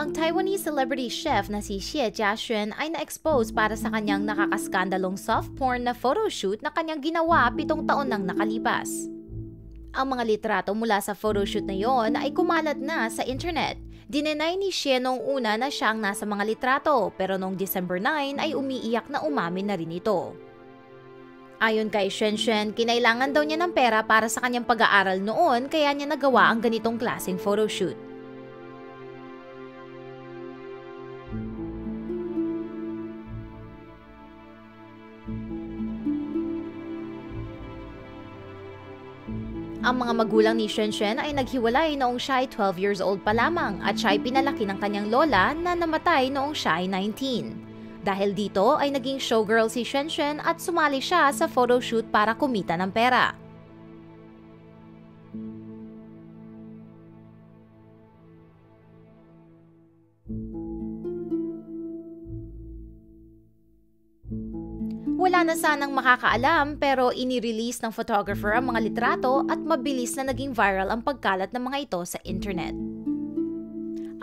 Ang Taiwanese celebrity chef na si Xie Jiaxuan ay na-expose para sa kanyang nakakaskandalong soft porn na photoshoot na kanyang ginawa pitong taon nang nakalipas. Ang mga litrato mula sa photoshoot na yon ay kumalat na sa internet. Dinenay ni Xie noong una na siya ang nasa mga litrato pero noong December 9 ay umiiyak na umamin na rin ito. Ayon kay Shen Shen, kinailangan daw niya ng pera para sa kanyang pag-aaral noon kaya niya nagawa ang ganitong klaseng photoshoot. Ang mga magulang ni Shen Shen ay naghiwalay noong siya ay 12 years old pa lamang at siya ay pinalaki ng kanyang lola na namatay noong siya ay 19. Dahil dito ay naging showgirl si Shen Shen at sumali siya sa photoshoot para kumita ng pera. Wala na sanang makakaalam pero inirelease ng photographer ang mga litrato at mabilis na naging viral ang pagkalat ng mga ito sa internet.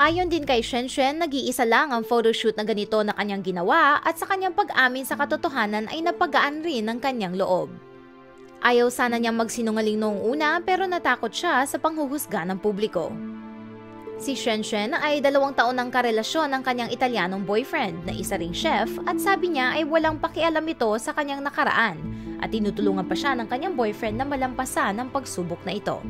Ayon din kay Shen Shen, nag-iisa lang ang photoshoot na ganito na kanyang ginawa at sa kanyang pag-amin sa katotohanan ay napagaan rin ng kanyang loob. Ayaw sana niyang magsinungaling noong una pero natakot siya sa panghuhusga ng publiko. Si Shen Shen ay dalawang taon ng karelasyon ng kanyang Italianong boyfriend na isa ring chef at sabi niya ay walang pakialam ito sa kanyang nakaraan at tinutulungan pa siya ng kanyang boyfriend na malampasan ang pagsubok na ito.